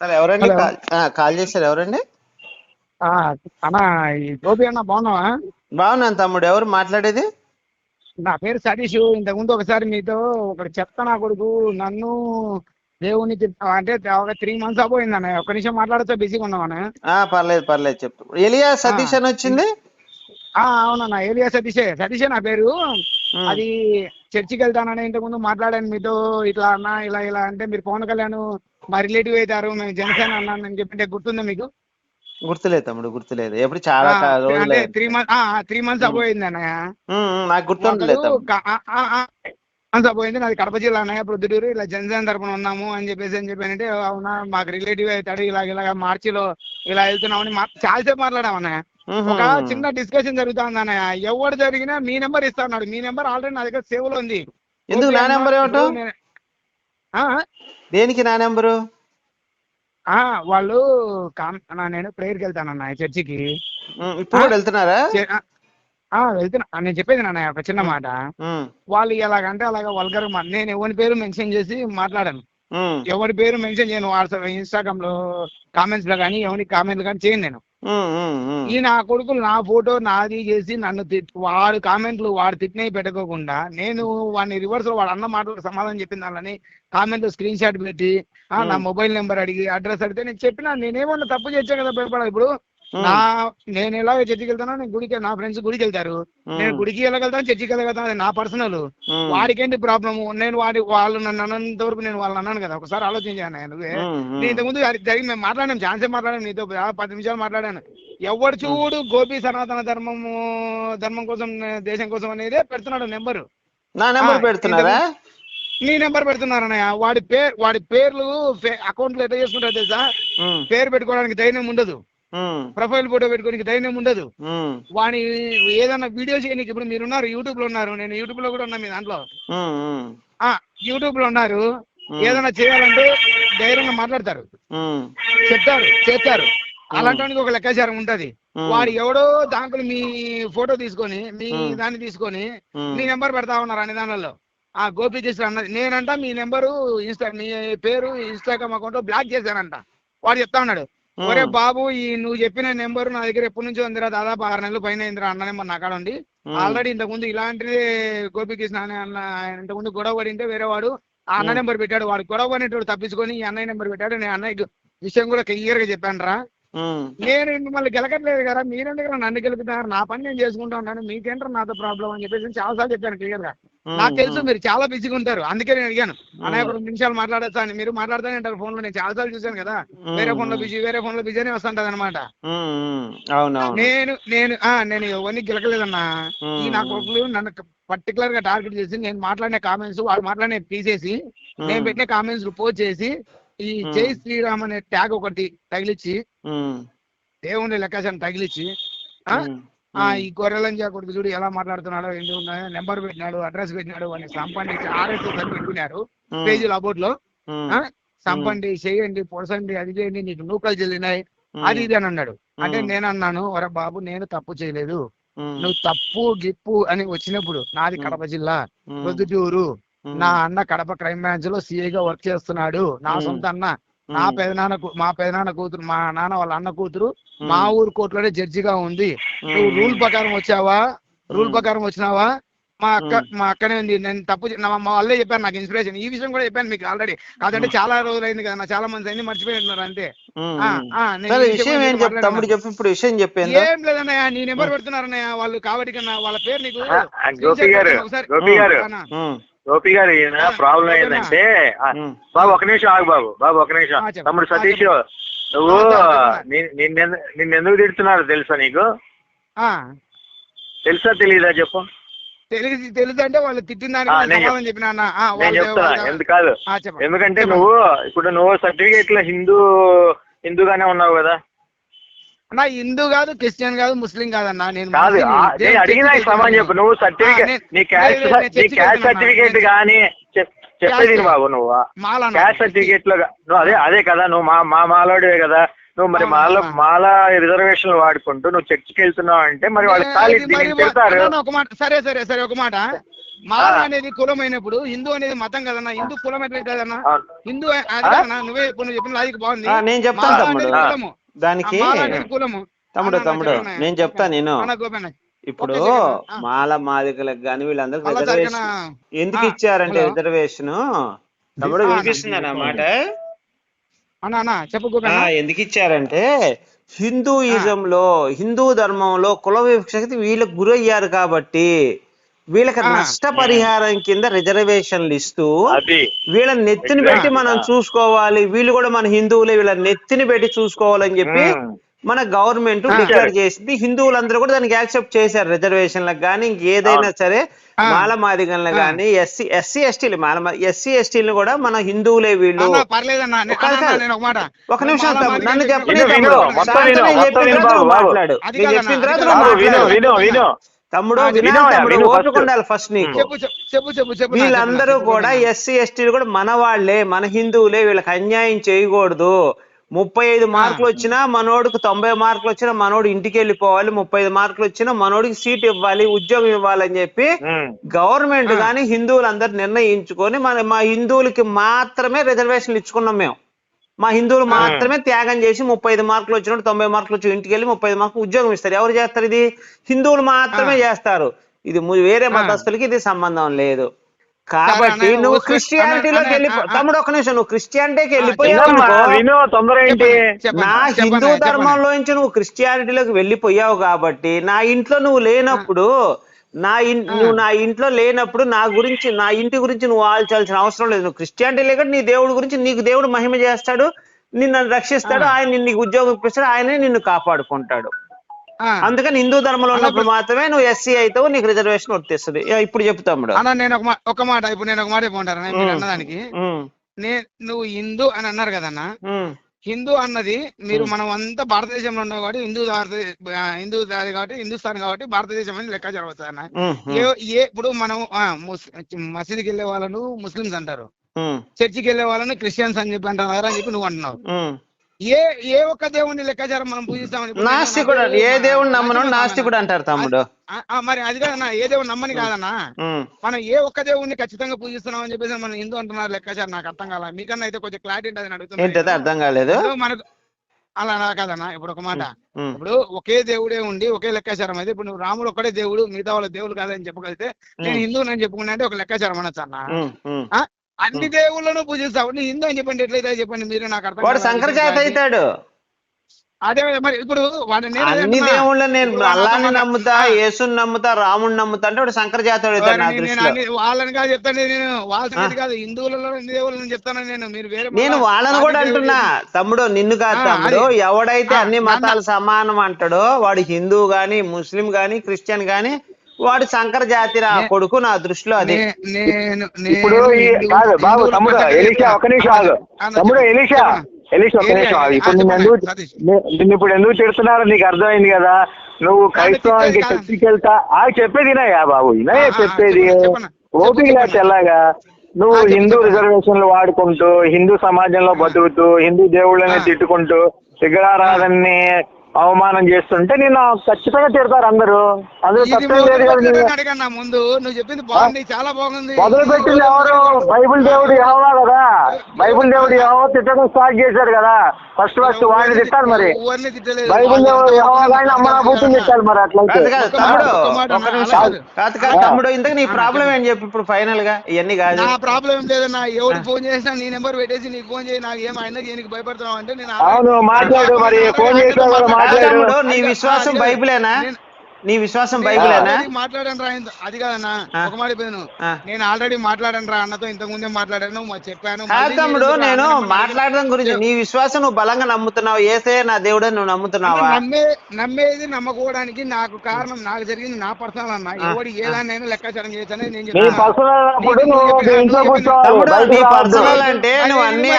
సరే ఎవరండి. కాల్ చేశారు ఎవరండి? ఆ, అన్న ఈ గోపి అన్న బాగున్నావా? బాగున్నాను తమ్ముడు ఎవరు మాట్లాడేది? నా పేరు సతీష్ ఇంతకుముందు ఒకసారి మీతో ఒకటి చెప్తా నా కొడుకు నన్ను దేవుని అంటే ఒక త్రీ మంత్స్ అయిపోయింది అన్న ఒక్క నిమిషం మాట్లాడితే బిజీగా ఉన్నామన్న ఆ పర్లేదు పర్లేదు చెప్పు. ఎలియా సతీష్ అని వచ్చింది? ఆ, అవునన్న ఏలియా సతీషే సతీషే నా పేరు. అది చర్చికి వెళ్తానని ఇంతకుముందు మాట్లాడాను. మీతో ఇట్లా అన్న ఇలా ఇలా అంటే మీరు పవన్ కళ్యాణ్ మా రిలేటివ్ అవుతారు మేము జనసేన అన్నాను అని చెప్పి గుర్తుందా మీకు? గుర్తులేదు తమ్ముడు గుర్తులేదు. ఎప్పుడు చాలా అంటే. త్రీ మంత్స్ త్రీ మంత్స్ అయిపోయింది అన్నయ్య. నాకు గుర్తుండలేదు ఒకరు తమ్ముడు. క- ఆ, ఆ, ఆ, అంతా పోయింది నాది కడప జిల్లా అన్నయ్య ప్రొద్దుటూరు. ఇలా జనసేన తరపున ఉన్నాము అని చెప్పేసి అని చెప్పానంటే అవునా మాకు రిలేటివ్ అవుతాడు ఇలాగ ఇలాగ మార్చిలో ఇలా వెళ్తున్నామని చాలాసేపు మాట్లాడాం అన్నయ్య. ఉహుం, ఒక చిన్న డిస్కషన్ జరుగుతుంది అన్నయ్య ఎవరు జరిగినా మీ నెంబర్ ఇస్తా అన్నాడు. మీ నెంబర్ ఆల్రెడీ నా దగ్గర సేవ్లో ఉంది. ఎందుకు నా నెంబర్ అన్న, దేనికి నా నెంబరు ఆ, వాళ్ళు నేను ప్రేయర్కి వెళ్తానన్న చర్చికి ఇప్పుడు వెళ్తున్నారా? వెళ్తున్నా. నేను చెప్పేది నాన్న ఒక చిన్న మాట. వాళ్ళు ఎలాగంటే అలాగ వల్గర్ నేను ఎవరి పేరు మెన్షన్ చేసి మాట్లాడాను. ఎవరి పేరు మెన్షన్ చేయను. వాట్సాప్ ఇన్స్టాగ్రామ్లో కామెంట్స్లో కానీ ఎవరి కామెంట్లు కానీ చేయను నేను. ఈ నా కొడుకులు నా ఫోటో నాది చేసి నన్ను వాడు కామెంట్లు వాడు తిట్టినవి పెట్టుకోకుండా నేను వాడిని రివర్స్లో వాడు అన్న మాటలకు సమాధానం చెప్పిన దానిని కామెంట్ స్క్రీన్ షాట్ పెట్టి ఆ, నా. మొబైల్ నెంబర్ అడిగి అడ్రస్ అడిగితే నేను చెప్పినా నేనేమన్నా తప్పు చేచ్చా కదా భయపడా ఇప్పుడు? నా నేను ఎలా చర్చికి వెళ్తానో నేను గుడికి నా ఫ్రెండ్స్ గుడికి వెళ్తారు. నేను గుడికి వెళ్ళగలుగుతాను చర్చికి వెళ్ళగలుగుతాను అది నా పర్సనల్ వాడికేంటి ప్రాబ్లము నేను వాడి వాళ్ళు నన్ను అన్నంత వరకు నేను వాళ్ళని అన్నాను కదా ఒకసారి ఆలోచించాను నేను నువ్వే. నేను ఇంతకుముందు జరిగి మేము మాట్లాడాను ఛాన్సే మాట్లాడాను నీతో పది నిమిషాలు మాట్లాడాను. ఎవడు చూడు గోపి సనాతన ధర్మము ధర్మం కోసం దేశం కోసం అనేది పెడుతున్నాడు నెంబరు. నా నెంబర్ పెడుతున్నారా? నీ నెంబర్ పెడుతున్నారు అన్నయ్య. వాడి పేరు వాడి పేర్లు అకౌంట్లు ఎట్లా చేసుకుంటారు తెలుసా? పేరు పెట్టుకోవడానికి ధైర్యం ఉండదు. ప్రొఫైల్ ఫోటో పెట్టుకోనికి ధైర్యం ఉండదు. వాడి ఏదైనా వీడియో చేయడానికి ఇప్పుడు మీరు ఉన్నారు యూట్యూబ్లో ఉన్నారు నేను యూట్యూబ్లో కూడా ఉన్నా మీ దాంట్లో. యూట్యూబ్లో ఉన్నారు ఏదైనా చేయాలంటే ధైర్యంగా మాట్లాడతారు. చెప్తారు చేస్తారు. అలాంటి ఒక లెక్కాచారం ఉంటది. వాడు ఎవడో దాంట్లో మీ ఫోటో తీసుకొని మీ. దాన్ని తీసుకొని మీ నెంబర్ పెడతా ఉన్నారు అన్ని దానిలో ఆ గోపి చేసిన అన్నది నేనంట మీ నెంబరు ఇన్స్టా మీ పేరు ఇన్స్టాగ్రామ్ అకౌంట్లో బ్లాక్ చేశానంట. వాడు చెప్తా ఉన్నాడు ఒరే బాబు ఈ నువ్వు చెప్పిన నెంబర్ నా దగ్గర ఎప్పటి నుంచో ఉందిరా దాదాపు ఆరు నెలలు పైన అయిందిరా అన్న నెంబర్ నా కాడ ఉంది ఆల్రెడీ ఇంతకుముందు ఇలాంటిదే గోపికృష్ణ అనే అన్న ఆయన ఇంతకుముందు గొడవ పడింటే వేరే వాడు ఆ అన్న. నెంబర్ పెట్టాడు. వాడు గొడవ పడినట్టు తప్పించుకొని ఈ అన్నయ్య నెంబర్ పెట్టాడు. నేను అన్నయ్య విషయం కూడా క్లియర్గా చెప్పాను రా నేను మిమ్మల్ని గెలకట్లేదు కదా మీరెందుకు నన్ను గెలుకుతున్నారు నా పని నేను చేసుకుంటా ఉన్నాను. మీకేంటారు నాతో ప్రాబ్లం అని చెప్పేసి చాలాసార్లు చెప్పాను క్లియర్గా నాకు తెలుసు మీరు చాలా బిజీగా ఉంటారు. అందుకే నేను అడిగాను. అన్నయ్య ఒక రెండు నిమిషాలు మాట్లాడొచ్చా అని. మీరు మాట్లాడుతూనే ఉంటారు ఫోన్లో నేను చాలాసార్లు చూశాను కదా. వేరే ఫోన్లో బిజీ వేరే ఫోన్లో బిజీ అని వస్తుంటది అనమాట నేను నేను ఆ నేను ఎవరిని గెలకలేదన్నా. ఈ నా కొడుకులు నన్ను పర్టికులర్గా టార్గెట్ చేసి నేను మాట్లాడిన కామెంట్స్ వాళ్ళు మాట్లాడిన తీసేసి నేను పెట్టిన కామెంట్స్ పోస్ట్ చేసి ఈ. జై శ్రీరామ్ అనే ట్యాగ్ ఒకటి తగిలిచ్చి దేవుని లెక్కాచారం తగిలిచ్చి ఈ గొర్రెలంజా కొడుకు చూడు ఎలా మాట్లాడుతున్నాడో ఏంటి నెంబర్ పెట్టినాడు అడ్రస్ పెట్టినాడు అని సంపాదించి ఆర్ఎస్ఎస్ అని పెట్టుకున్నారు పేజీలు అబౌట్లో? సంపండి చేయండి పొడసండి అది చేయండి నీకు నూకలు చెల్లినాయి అది ఇది అని అన్నాడు. అంటే నేను అన్నాను ఒరే బాబు నేను తప్పు చేయలేదు. నువ్వు తప్పు గిప్పు అని వచ్చినప్పుడు నాది కడప జిల్లా ప్రొద్దుటూరు ఉమ్, నా అన్న కడప క్రైమ్ బ్రాంచ్లో సిఐగా వర్క్ చేస్తున్నాడు నా సొంత అన్న. నా పెదనాన్న కూ- మా పెదనాన్న కూతురు మా నాన్న వాళ్ళ అన్న కూతురు మా ఊరు కోర్టులోనే జడ్జిగా ఉంది. నువ్వు రూల్ ప్రకారం వచ్చావా? రూల్ ప్రకారం వచ్చినావా? మా అక్క. మా అక్కనే ఉంది. నేను తప్పు మా వాళ్ళే చెప్పారు నాకు ఇన్స్పిరేషన్ ఈ విషయం కూడా చెప్పాను మీకు ఆల్రెడీ కాదంటే చాలా రోజులు అయింది కదా నా చాలా మంది అయింది మర్చిపోయి ఉన్నారు అంతే. ఉమ్, ఆ, ఉమ్. ఆ, నేను సరే ఈ విషయం విషయం ఏం గురించి చెప్పు? తమ్ముడు. చెప్పు ఇప్పుడు విషయం చెప్పేందా? ఏం లేదన్నయ్య నీ నెంబర్ పెడుతున్నారన్నయ్య వాళ్ళు కాబట్టి కన్నా వాళ్ళ పేరు నీకు ఒకసారి. గోపి గారు ఈయన ప్రాబ్లం? ఏంటంటే బాబు ఒక నిమిషం ఆగు బాబు బాబు ఒక నిమిషం. తమ్ముడు సతీష్. నువ్వు నిన్నెందుకు తిడుతున్నారు తెలుసా నీకు ఆ, తెలుసా తెలీదా చెప్పు తెలిసి తెలుసు అంటే వాళ్ళు చెప్పిన నేను చెప్తా ఎందుకు కాదు. ఎందుకంటే. నువ్వు ఇప్పుడు నువ్వు సర్టిఫికేట్లో హిందూ హిందూగానే ఉన్నావు కదా అన్న హిందూ కాదు క్రిస్టియన్ కాదు ముస్లిం కాదన్న నేను కాదు నేను అడిగిన సమాన్. చెప్పు నువ్వు సర్టిఫికేట్ నీ క్యాస్ట్ క్యాస్ట్. సర్టిఫికేట్ కానీ చెప్- చెప్పేది. బాబు నువ్వు. క్యాస్ట్ సర్టిఫికేట్లో నువ్వు అదే అదే కదా నువ్వు మా మా మాలోడివే కదా నువ్వు మరి మాల. మాల రిజర్వేషన్ వాడుకుంటూ నువ్వు చర్చికి వెళ్తున్నావు అంటే మరి తిడతారు అన్న, ఒక మాట సరే సరే సరే ఒక మాట మాల. అనేది కులం అయినప్పుడు హిందూ అనేది మతం కదన్నా హిందూ కులం ఎట్లా కదన్నా. హిందూ అది? కదన్నా నువ్వే ఇప్పుడు నువ్వు చెప్పిన లాజిక్ బాగుంది ఆ, నేను చెప్తాను దానికి తమ్ముడు తమ్ముడు. నేను చెప్తా నేను. ఇప్పుడు. మాల మాదికలకు గాని వీళ్ళందరికి అలా రిజర్వేషన్ ఎందుకు ఇచ్చారంటే. రిజర్వేషన్ తమ్ముడు వినిపిస్తుందా నా మాట? అన్న అన్న చెప్పు ఆ, గోపన్న ఎందుకు ఇచ్చారంటే హిందూయిజం లో హిందూ ధర్మంలో కుల వివక్షకి వీళ్ళకి గురయ్యారు కాబట్టి వీళ్ళకి. నష్టపరిహారం కింద రిజర్వేషన్లు ఇస్తూ వీళ్ళ నెత్తిని పెట్టి. మనం చూసుకోవాలి వీళ్ళు కూడా మన హిందువులే వీళ్ళ నెత్తిని పెట్టి చూసుకోవాలని చెప్పి. మన గవర్నమెంట్. డిక్లేర్ చేసింది హిందువులందరూ కూడా దానికి యాక్సెప్ట్ చేశారు రిజర్వేషన్లకు కానీ ఇంకేదైనా. సరే ఆ. మాల మాదిగలను ఆ. కానీ ఎస్సీ ఎస్సీ ఎస్టీలు మాల ఎస్సీ ఎస్టీలు కూడా మన హిందువులే వీళ్ళు ఒక నిమిషం. నన్ను చెప్పు. చెప్పని విను, విను, తమ్ముడు. మొత్తం శాంతి విను, నేను మొత్తం చెప్పిన విను తర్వాత బాబు, నువ్వు బాబు. మాట్లాడు నేను చెప్పిన తర్వాత తమ్ముడు తమ్ముడు. ఉండాలి ఫస్ట్ నీకు వీళ్ళందరూ కూడా. ఎస్సీ ఎస్టీలు కూడా మన వాళ్ళే మన హిందువులే వీళ్ళకి అన్యాయం చేయకూడదు ముప్పై ఐదు మార్కులు వచ్చినా మనోడికి తొంభై మార్కులు వచ్చినా మనోడు ఇంటికి వెళ్ళిపోవాలి ముప్పై ఐదు మార్కులు వచ్చినా మనోడికి సీట్ ఇవ్వాలి ఉద్యోగం ఇవ్వాలని చెప్పి. గవర్నమెంట్. కానీ హిందువులందరూ నిర్ణయించుకొని మన మా హిందువులకి మాత్రమే రిజర్వేషన్లు ఇచ్చుకున్నాం మేము మా హిందువులు. మాత్రమే త్యాగం చేసి ముప్పై ఐదు మార్కులు వచ్చినప్పుడు తొంభై మార్కులు వచ్చి ఇంటికి వెళ్ళి ముప్పై ఐదు మార్కులు ఉద్యోగం ఇస్తారు ఎవరు చేస్తారు ఇది హిందువులు మాత్రమే. చేస్తారు ఇది వేరే. మతస్థులకి ఇది సంబంధం లేదు కాబట్టి నువ్వు. క్రిస్టియానిటీలోకి అన్నయ్య, వెళ్ళి అన్నయ్య, తమ్ముడు ఒక నిమిషం నువ్వు క్రిస్టియానిటీకి వెళ్ళిపోయావు నా హిందూ చెప్పండి. ధర్మంలో నుంచి నువ్వు క్రిస్టియానిటీలోకి వెళ్ళిపోయావు కాబట్టి నా ఇంట్లో నువ్వు లేనప్పుడు నా. నువ్వు నా ఇంట్లో లేనప్పుడు నా గురించి నా ఇంటి గురించి నువ్వు ఆలోచాల్సిన అవసరం లేదు. నువ్వు క్రిస్టియానిటీ లేక నీ దేవుడి గురించి నీకు దేవుడు మహిమ చేస్తాడు నిన్ను రక్షిస్తాడు. ఆయన నిన్ను నీకు ఉద్యోగం ఇప్పిస్తాడు ఆయనే నిన్ను కాపాడుకుంటాడు. అందుకని హిందూ ధర్మంలో ఉన్నప్పుడు మాత్రమే నువ్వు ఎస్సీ అవుతావు నీకు రిజర్వేషన్ వర్తిస్తుంది. ఇప్పుడు తమ్ముడు. అన్న నేను ఒక మాట ఇప్పుడు నేను ఒక మాట చెప్పుకుంటాను మీరు. అన్నదానికి నువ్వు హిందూ అని అన్నారు కదన్న? హిందూ అన్నది మీరు ఉమ్. మనం అంతా భారతదేశంలో ఉన్నాం కాబట్టి హిందూ భారత- హిందూ దాది కాబట్టి హిందుస్థాన్ కాబట్టి భారతదేశం అని లెక్క జరుగుతుంది అన్న ఉమ్, ఏ ఏ ఇప్పుడు మనం మసీదుకి వెళ్ళే వాళ్ళను ముస్లిమ్స్ అంటారు. చర్చికి వెళ్ళే వాళ్ళను క్రిస్టియన్స్ అని చెప్పి అంటారు అని చెప్పి నువ్వు అంటున్నావు. ఏ ఏ ఒక్క దేవుని లెక్కాచారం మనం పూజిస్తామని నాస్తికుడు ఏ దేవుడు నమ్మను? నాస్తికుడు అంటారు తమ్ముడు. మరి అది కాదన్నా ఏ దేవుడు నమ్మని కాదన్నా. మనం ఏ ఒక్క దేవుడిని ఖచ్చితంగా పూజిస్తున్నాం అని చెప్పేసి మనం హిందూ అంటున్నారు లెక్కాచారం నాకు అర్థం కాల మీకన్నా అయితే కొంచెం క్లారిటీ ఉంటుంది అని అడుగుతున్నా అర్థం కాలేదు. మనకు అలా కాదన్నా ఇప్పుడు ఒక మాట. ఇప్పుడు ఒకే దేవుడే ఉండి ఒకే లెక్కాచారం అయితే ఇప్పుడు నువ్వు రాముడు ఒక్కడే దేవుడు మిగతా వాళ్ళ దేవుడు కాదని చెప్పగలిగితే నేను ఉమ్, హిందూ అని చెప్పుకున్నా అంటే ఒక లెక్కాచారం అనొచ్చు అన్న. అన్ని దేవుళ్ళను పూజిస్తావు నీ హిందూ అని చెప్పండి ఎట్లయితే చెప్పండి మీరు నాకు అర్థం వాడు. శంకరజాతి అవుతాడు అదే మరి ఇప్పుడు వాడు నేను అదే అన్ని. దేవుళ్ళని నేను ఇప్పుడు వాళ్ళ అల్లాని మన- నమ్ముతా. యేసుని నమ్ముతా రాముని నమ్ముతా అంటే వాడు నేను- అన్ని- వాళ్ళని కాదు చెప్తాను నేను వాళ్ళ కాదు హిందువులలో ఎన్ని దేవుళ్ళని చెప్తాను నేను మీరు వేరే నేను వాళ్ళని కూడా అంటున్నా తమ్ముడు నిన్ను కాదు తమ్ముడు. ఎవడైతే అన్ని. మతాలు సమానం అంటాడో వాడు హిందూ గాని ముస్లిం గాని క్రిస్టియన్ గాని వాడు శంకర జాతి రా నే- కొడుకు నా దృష్టిలో అది. ఇప్పుడు కాదు బాబు తమ్ముడు ఎలీషా ఒక నిమిషం ఆగు. తమ్ముడు ఎలీషా. ఎలీషా ఒక నిమిషం ఆగు. ఇప్పుడు నిన్ను ఎందుకు నిన్ను ఇప్పుడు ఎందుకు తిడుతున్నారో? నీకు అర్థమైంది కదా. నువ్వు క్రైస్తవానికి. చర్చికి వెళ్తా ఆ చెప్పేది వినయ్యా బాబు ఆ, చెప్పేది. ఓపిక లేకపోతే ఎలాగా? నువ్వు హిందూ. రిజర్వేషన్లు వాడుకుంటూ హిందూ సమాజంలో బతుకుతూ హిందూ దేవుళ్ళని. తిట్టుకుంటూ విగ్రహారాధనని అవమానం చేస్తుంటే నేను ఖచ్చితంగా తిడతారు అందరూ. పెట్టిన అడగన్నా ముందు. నువ్వు చెప్పింది బాగుంది చాలా బాగుంది. మొదలు పెట్టింది ఎవరు? బైబిల్ దేవుడు యెహోవా కదా. బైబిల్ దేవుడు యెహోవా తిట్టడం స్టార్ట్ చేశారు కదా. ఫస్ట్ ఫస్ట్ వాడిని తిట్టాలి మరి. ఎవరిని. బైబిల్ దేవుడు వాళ్ళు యెహోవా కానీ అమ్మ బుద్ధి తిట్టాలి మరి అట్లయితే. తమ్ముడు ఇంతకు నీ ప్రాబ్లం ఏం చెప్పి ఇప్పుడు ఫైనల్గా ఇవన్నీ కాదు. నా ప్రాబ్లం ఏం లేదన్నా. ఎవరు ఫోన్ చేసినా నీ నెంబర్ పెట్టేసి నీకు ఫోన్ చేయి. నాకు ఏం అయినా నీకు భయపడుతున్నావు అంటే నేను అవును మాట్లాడు మరి. ఫోన్ చేసినా తమ్ముడు నీ విశ్వాసం బైబిలేనా? నీ విశ్వాసం బైబిలేనా? మాట్లాడాను రా అది కాదన్నా. ఒక మాట. నేను ఆల్రెడీ మాట్లాడాను రా అన్నతో ఇంతకు ముందే మాట్లాడాను మా చెప్పాను తమ్ముడు నేను మాట్లాడడం గురించి నీ విశ్వాసం నువ్వు బలంగా నమ్ముతున్నావు ఏసే నా దేవుడు నువ్వు నమ్ముతున్నావా? నమ్మే నమ్మేది నమ్మకోవడానికి నాకు కారణం నాకు జరిగింది నా పర్సనల్ అన్న. ఎవడు ఏదాన్నైనా లెక్కాచారం చేయొచ్చని నేను చెప్పిన-. పర్సనల్ అంటే నువ్వు అన్ని.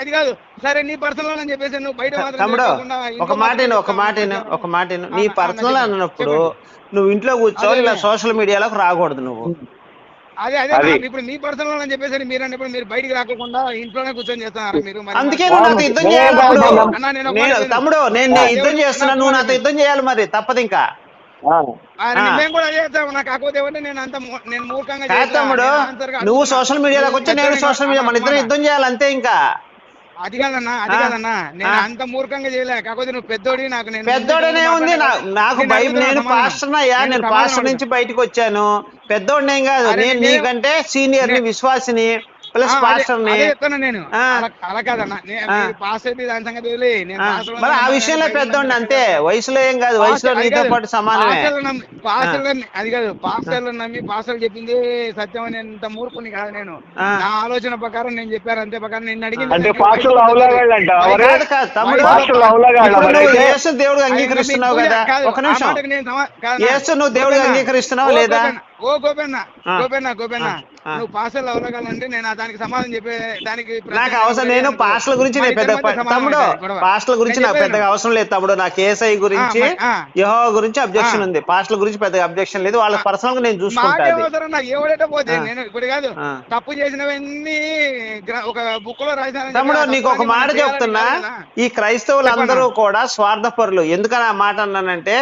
అది కాదు. సరే నీ పర్సనల్ అని చెప్పేసి నువ్వు బయట మాత్రం తమ్ముడు ఒక మాట ఒక మాట ఒక మాట నీ పర్సనల్ అన్నప్పుడు. నువ్వు ఇంట్లో కూర్చోవాలి అదే. ఇలా సోషల్ మీడియాలోకి రాకూడదు నువ్వు అదే అదే ఇప్పుడు మీ పర్సనల్ అని చెప్పేసి మీరు అన్నప్పుడు మీరు బయటికి రాకుండా ఇంట్లోనే కూర్చొని చేస్తున్నారు మీరు అందుకే మరి- నువ్వు నాతో యుద్ధం చేయాలి నేను తమ్ముడు నేను నేను నేను నేను యుద్ధం చేస్తున్నా నువ్వు నాతో యుద్ధం చేయాలి మరి తప్పదు ఇంకా. మేము కూడా నాకు కాకపోతే నేను అంత నేను మూర్ఖంగా. తమ్ముడు నేను నువ్వు. సోషల్ మీడియాలోకి వచ్చి నేను సోషల్ మీడియా మన ఇద్దరం. యుద్ధం చేయాలి అంతే ఇంకా అది కాదన్నా అది. కాదన్నా నేను. అంత మూర్ఖంగా చేయలే కాకపోతే నువ్వు పెద్దోడి నాకు నేను పెద్దోడనే ఉంది నాకు అడుగుతున్నా నేను. పాస్టర్ అయ్యా నేను పాస్టర్ నుంచి. బయటకు వచ్చాను పెద్దోడిని కాదు నేను నీకంటే సీనియర్ని నేను- విశ్వాసిని ప్లస్ పాస్టర్ని. నేను. అలా- కాదన్నా. పాస్ అయితే దాని సంగతి మరి ఆ విషయంలో పెద్దోడిని అంతే. వయసులో ఏం కాదు. వయసులో నీతో పాటు సమానమే. పాస్టర్లను అది కాదు. పాస్టర్లను నమ్మి పాస్టర్లు చెప్పింది సత్యం అని అంత మూర్ఖుని కాదు నేను. ఆ. నా ఆలోచన ప్రకారం నేను చెప్పాను అంతే ప్రకారం నేను అడిగింది అంటే పాస్టర్లు తమ్ముడు. పాస్టర్లు అవలాగాళ్ళు యేసు దేవుడు అంగీకరిస్తున్నావు కదా? ఒక నిమిషం. యేసు నువ్వు గోపెన్న, అంగీకరిస్తున్నావా లేదా? ఓ గోపెన్న. గోపెన్న గోపెన్న. నువ్వు పాస్టర్లు అవలగాలంటే నేను దానికి సమాధానం చెప్పే దానికి నాకు అవసరం నేను పాస్టర్ల గురించి నేను పెద్ద తమ్ముడు పాస్టర్ల గురించి నాకు పెద్దగా అవసరం లేదు తమ్ముడు నాకు ఏసఐ గురించి. యహో గురించి అబ్జెక్షన్. ఉంది పాస్టర్ల గురించి పెద్దగా అబ్జెక్షన్ లేదు వాళ్ళ పర్సనల్గా నేను చూసుకుంటా మాకే అది అవసరం నాకు ఎవడైతే పోతే. నేను ఇప్పుడు కాదు. తప్పు చేసినవన్నీ ఒక బుక్లో రాశానని తమ్ముడు నీకు ఒక మాట చెప్తున్నా. ఈ క్రైస్తవులందరూ. కూడా స్వార్థపరులు ఎందుకని ఆ మాట అన్నానంటే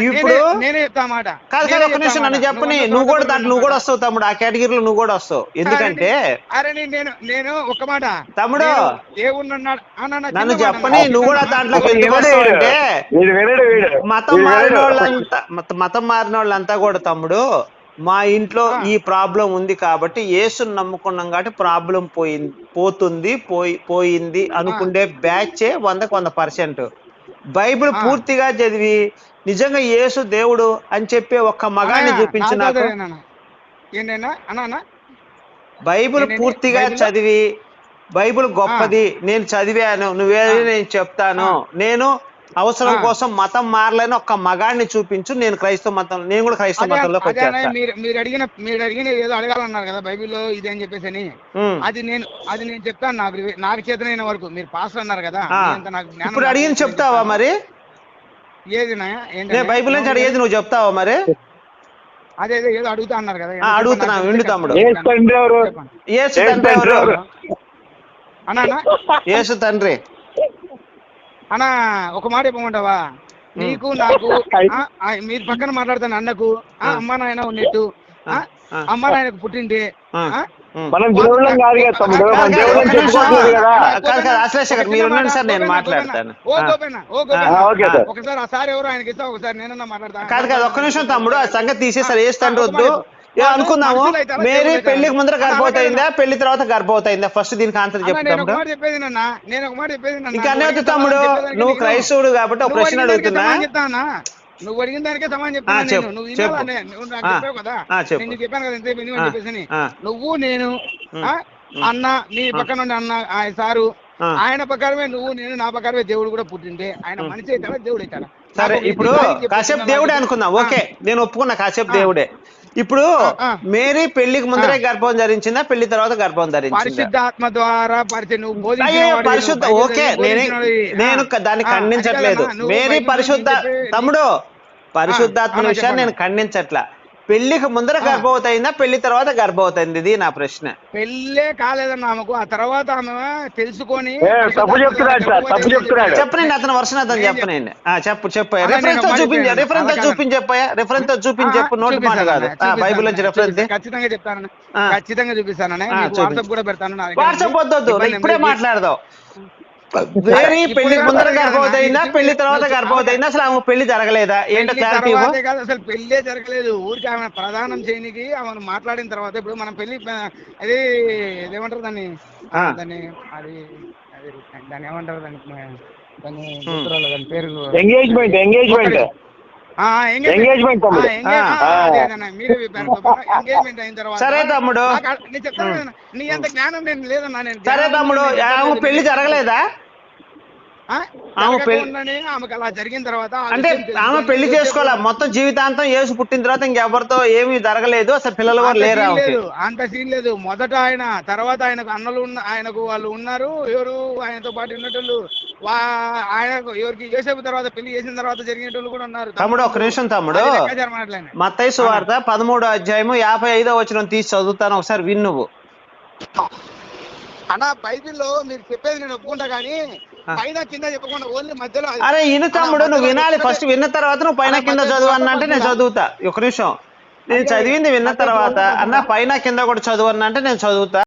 ఇప్పుడు- నేనే- నేనే చెప్తా మాట కాదు కాదు ఒక నిమిషం. నన్ను చెప్పని నువ్వు కూడా దాంట్లో నువ్వు కూడా. వస్తావు తమ్ముడు ఆ కేటగిరీలో నువ్వు కూడా వస్తావు ఎందుకంటే అరే నేను నేను ఒక మాట తమ్ముడు, నన్ను చెప్పని నువ్వు కూడా దాంట్లోకి ఎందుకు వస్తావు. అంటే వీడు వినడు వీడు మతం మారిన. వాళ్ళంతా మత- మారిన వాళ్ళంతా కూడా తమ్ముడు మా ఇంట్లో. ఈ ప్రాబ్లం ఉంది కాబట్టి యేసుని నమ్ముకున్నాం కాబట్టి ప్రాబ్లం పోయింది పోతుంది పోయి పోయింది అనుకుండే బ్యాచే వందకు వంద పర్సెంట్ బైబిల్. పూర్తిగా చదివి నిజంగా యేసు దేవుడు అని చెప్పే ఒక్క మగాన్ని చూపించి నాకు ఏంటన్నా అన్నా అన్నా? బైబిల్? పూర్తిగా? చదివి బైబిల్ గొప్పది. నేను చదివాను. నువ్వేది నేను చెప్తాను. నేను అవసరం. కోసం మతం మారలేని ఒక్క మగాడిని చూపించు నేను క్రైస్తవ మతం నేను కూడా క్రైస్తవ మతంలోకి మీరు మీరు అడిగిన మీరు అడిగిన ఏదో అడగాలన్నారు కదా బైబిల్లో ఇది అని చెప్పేసి అని. అది నేను అది నేను చెప్తాను నాకు నాకు చేతనైన వరకు మీరు పాస్ అన్నారు కదా ఇప్పుడు నేను చెప్తావా. మరి ఏది నాయ? ఏంటి నేను? బైబిల్ నుంచి అడిగేది నువ్వు చెప్తావా మరి అదే అదే ఏదో అడుగుతా అన్నారు కదా అడుగుతున్నా, విండు తమ్ముడు. తండ్రి ఎవరు. యేసు ఎవరు అన్నా యేసు తండ్రి అన్నా ఒక మాట చెప్పమంటావా? నీకు నాకు మీరు పక్కన మాట్లాడుతున్న అన్నకు. అమ్మ నాయన ఉన్నట్టు. అమ్మ నాయనకు పుట్టింటే. మనం దేవుళ్ళం కాదు కదా తమ్ముడు. మన కాదు, దేవుళ్ళని కాదు, చెప్పుకోవట్లేదు కదా కాదు, కాదు, అశ్లేష గారు, మీరు సార్, నేను మాట్లాడతాను. ఒకసారి ఆ సార్ ఎవరు ఆయనకి ఇస్తా ఒకసారి నేనన్నా మాట్లాడతా. కాదు కాదు ఒక్క నిమిషం తమ్ముడు ఆ సంగతి తీసేసారు ఒక వద్దు. అవుతారా, మేరీ? పెళ్ళికి ముందర అలా గర్భవతి అయిందా? అనకండి. పెళ్ళి తర్వాత గర్భవతి అయిందా? ఫస్ట్ దీనికి ఆన్సర్ నాన్న. ఇంకా నువ్వు అన్నీ అడిగిన తమ్ముడు నువ్వు క్రైస్తవుడు కాబట్టి ఒక ప్రశ్న అడుగుతున్నా? నువ్వు అడిగిన దానికే చెప్తాను. నేను నువ్వు నువ్వు నాకు చెప్పావు కదా. నేను చెప్పాను కదా ఆ, చెప్పేసి. నువ్వు నేను అన్న నీ పక్కన ఉండే అన్న ఆయన సారు. ఆయన ప్రకారమే నువ్వు నేను నా ప్రకారమే దేవుడు కూడా పుట్టింటే ఆయన మనిషి అవుతాడా? దేవుడు అవుతాడా? సరే ఇప్పుడు కాసేపు దేవుడే. అనుకుందాం. ఓకే నేను ఒప్పుకున్నా కాసేపు. దేవుడే ఇప్పుడు. మేరీ పెళ్ళికి ముందరే. గర్భం ధరించిందా పెళ్ళి తర్వాత గర్భం ధరించిందా పరిశుద్ధాత్మ ద్వారా పరిశుద్ధ ఓకే నేను. నేను దాన్ని ఖండించట్లేదు మేరీ పరిశుద్ధ తమ్ముడు పరిశుద్ధాత్మ విషయాన్ని నేను. ఖండించట్లా పెళ్ళికి ముందర. గర్భవతి అయిందా పెళ్ళి తర్వాత గర్భవతి అయింది ఇది నా ప్రశ్న పెళ్ళే కాలేదన్న ఆమెకు ఆ తర్వాత ఆమె తెలుసుకొని ఏ, తప్పు చెప్తున్నాడు సార్, తప్పు చెప్తున్నాడు. చెప్పనండి అతను వర్షం అతను చెప్పనండి ఆ, చెప్పు చెప్పు రెఫరెన్స్తో చూపించు రెఫరెన్స్తో. చూపించి చెప్పాయా రెఫరెన్స్తో చూపించి చెప్పు నోటి మాట కాదు ఆ, బైబిల్ నుంచి రెఫరెన్స్ ఖచ్చితంగా చెప్తాను. ఖచ్చితంగా చూపించు. వాట్సాప్ కూడా పెడతాను వాట్సాప్. వద్దొద్దు ఇప్పుడే. మాట్లాడదాం వేరే పెళ్ళి ముందర గర్భవతి ఇది పెళ్ళి తర్వాత గర్భవతి అయిందా అసలు ఆమె పెళ్ళి జరగలేదా? ఏంటో పెళ్ళి క్లారిటీ కాదు అసలు పెళ్ళే జరగలేదు. ఊరికి ఆమె ప్రధానం చేయనికి ఆమెను మాట్లాడిన తర్వాత ఇప్పుడు మనం పెళ్ళి అది ఏమంటారు దాన్ని? ఆ. దాన్ని అది అది దాన్ని ఏమంటారు దాన్ని దాని పేరు ఎంగేజ్మెంట్ ఎంగేజ్మెంట్. ఎంగేజ్మెంట్ అయిన తర్వాత సరే తమ్ముడు. నీ అంత జ్ఞానం నేను లేదన్నా నేను సరే తమ్ముడు. పెళ్ళి జరగలేదా ఆ? ఆమె పెళ్ళి- జరగకుండానే ఆమెకు అలా జరిగిన తర్వాత అంటే ఆమె పెళ్ళి చేసుకోవాలా? మొత్తం జీవితాంతం యేసు పుట్టిన తర్వాత ఇంకెవరితో ఏమీ జరగలేదు. అసలు పిల్లలు కూడా అంత లేరు అంత సీన్ లేదు. మొదట ఆయన తర్వాత ఆయనకు అన్నలు ఉన్న ఆయనకు వాళ్ళు ఉన్నారు. ఎవరు ఆయనతో పాటు ఉన్నటోళ్ళు వా ఆయనకు ఎవరికి యోసేపు తర్వాత పెళ్ళి చేసిన తర్వాత జరిగినటోళ్ళు కూడా ఉన్నారు. తమ్ముడు ఒక్క నిమిషం తమ్ముడు. మత్తయి సువార్త పదమూడో అధ్యాయము యాభై ఐదో వచ్చిన తీసి చదువుతాను. ఒకసారి విన్ నువ్వు. అన్న బైబిల్లో మీరు చెప్పేది నేను ఒప్పుకుంటా కానీ పైన కింద చెప్పకుండా ఓన్లీ మధ్యలో అరే ఇను తమ్ముడు నువ్వు వినాలి ఫస్ట్ విన్న తర్వాత నువ్వు పైన కింద చదువు అన్న అంటే నేను చదువుతా. ఒక నిమిషం. నేను చదివింది విన్న తర్వాత అన్న పైన కింద కూడా చదువు అన్న అంటే నేను చదువుతా.